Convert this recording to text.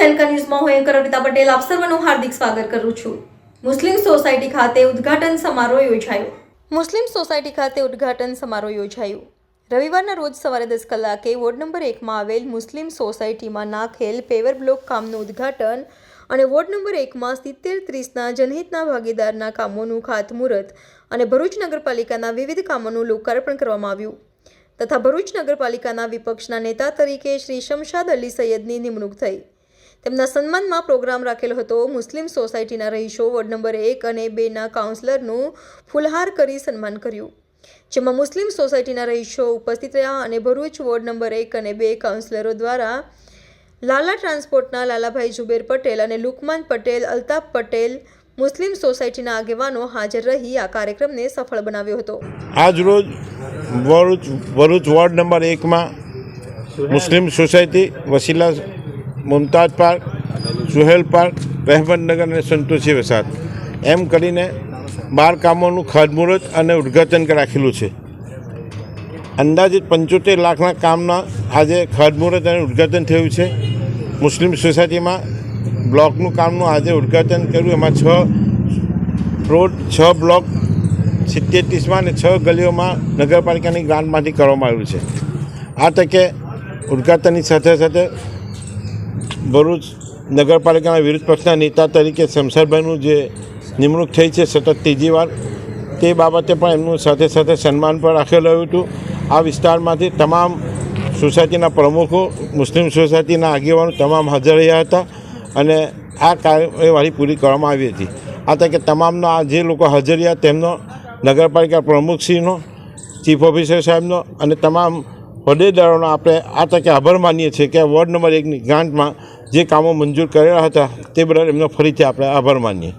તહેલકા ન્યૂઝમાં હું એન્કર પટેલ, આપ સર્વનું હાર્દિક સ્વાગત કરું છું. મુસ્લિમ સોસાયટી ખાતે ઉદ્ઘાટન સમારોહ યોજાયો. મુસ્લિમ સોસાયટી ખાતે ઉદ્ઘાટન સમારોહ યોજાયો. રવિવારના રોજ સવારે દસ કલાકે વોર્ડ નંબર એકમાં આવેલ મુસ્લિમ સોસાયટીમાં નાખેલ પેવર બ્લોક કામનું ઉદ્ઘાટન અને વોર્ડ નંબર એકમાં સિત્તેર ત્રીસના જનહિતના ભાગીદારના કામોનું ખાતમુહૂર્ત અને ભરૂચ નગરપાલિકાના વિવિધ કામોનું લોકાર્પણ કરવામાં આવ્યું. તથા ભરૂચ નગરપાલિકાના વિપક્ષના નેતા તરીકે શ્રી શમશાદ અલી સૈયદની નિમણૂક થઈ. તેમના સન્માનમાં પ્રોગ્રામ રાખેલો હતો. મુસ્લિમ સોસાયટીના રહીશો વોર્ડ નંબર એક અને બેના કાઉન્સલરનું ફુલહાર કરી સન્માન કર્યું. જેમાં મુસ્લિમ સોસાયટીના રહીશો ઉપસ્થિત રહ્યા અને ભરૂચ વોર્ડ નંબર એક અને બે કાઉન્સિલરો દ્વારા લાલા ટ્રાન્સપોર્ટના લાલાભાઈ જુબેર પટેલ અને લુકમાન પટેલ, અલ્તાફ પટેલ મુસ્લિમ સોસાયટીના આગેવાનો હાજર રહી આ કાર્યક્રમને સફળ બનાવ્યો હતો. આજ રોજ ભરૂચ ભરૂચ વોર્ડ નંબર એકમાં મુસ્લિમ society Vasila Mumtaz park, Suhel park Rahematnagar અને સંતોષી વસાત એમ કરીને બાર કામોનું ખાતમુહૂર્ત અને ઉદ્ઘાટન રાખેલું છે. અંદાજિત પંચોતેર લાખના કામના આજે ખાતમુહૂર્ત અને ઉદ્ઘાટન થયું છે. મુસ્લિમ સોસાયટીમાં બ્લોકનું કામનું આજે ઉદ્ઘાટન કર્યું. એમાં છ રોડ, છ બ્લોક સિત્તેત્રીસમાં અને છ ગલીઓમાં નગરપાલિકાની ગ્રાન્ટમાંથી કરવામાં આવ્યું છે. આ તકે ઉદ્ઘાટનની સાથે સાથે ભરૂચ નગરપાલિકાના વિરોધ પક્ષના નેતા તરીકે શમશેરભાઈનું જે નિમણૂક થઈ છે સતત ત્રીજી વાર, તે બાબતે પણ એમનું સાથે સાથે સન્માન પણ રાખેલું હતું. આ વિસ્તારમાંથી તમામ સોસાયટીના પ્રમુખો, મુસ્લિમ સોસાયટીના આગેવાનો તમામ હાજર રહ્યા હતા અને આ કાર્યવાહી પૂરી કરવામાં આવી હતી. આ તકે તમામના જે લોકો હાજર રહ્યા તેમનો નગરપાલિકા પ્રમુખશ્રીનો, ચીફ ઓફિસર સાહેબનો અને તમામ હોદ્દેદારોનો આપણે આ તકે આભાર માનીએ છીએ કે વોર્ડ નંબર એકની ગ્રાન્ટમાં જે કામો મંજૂર કરેલા હતા તે બદલ એમનો ફરીથી આપણે આભાર માનીએ.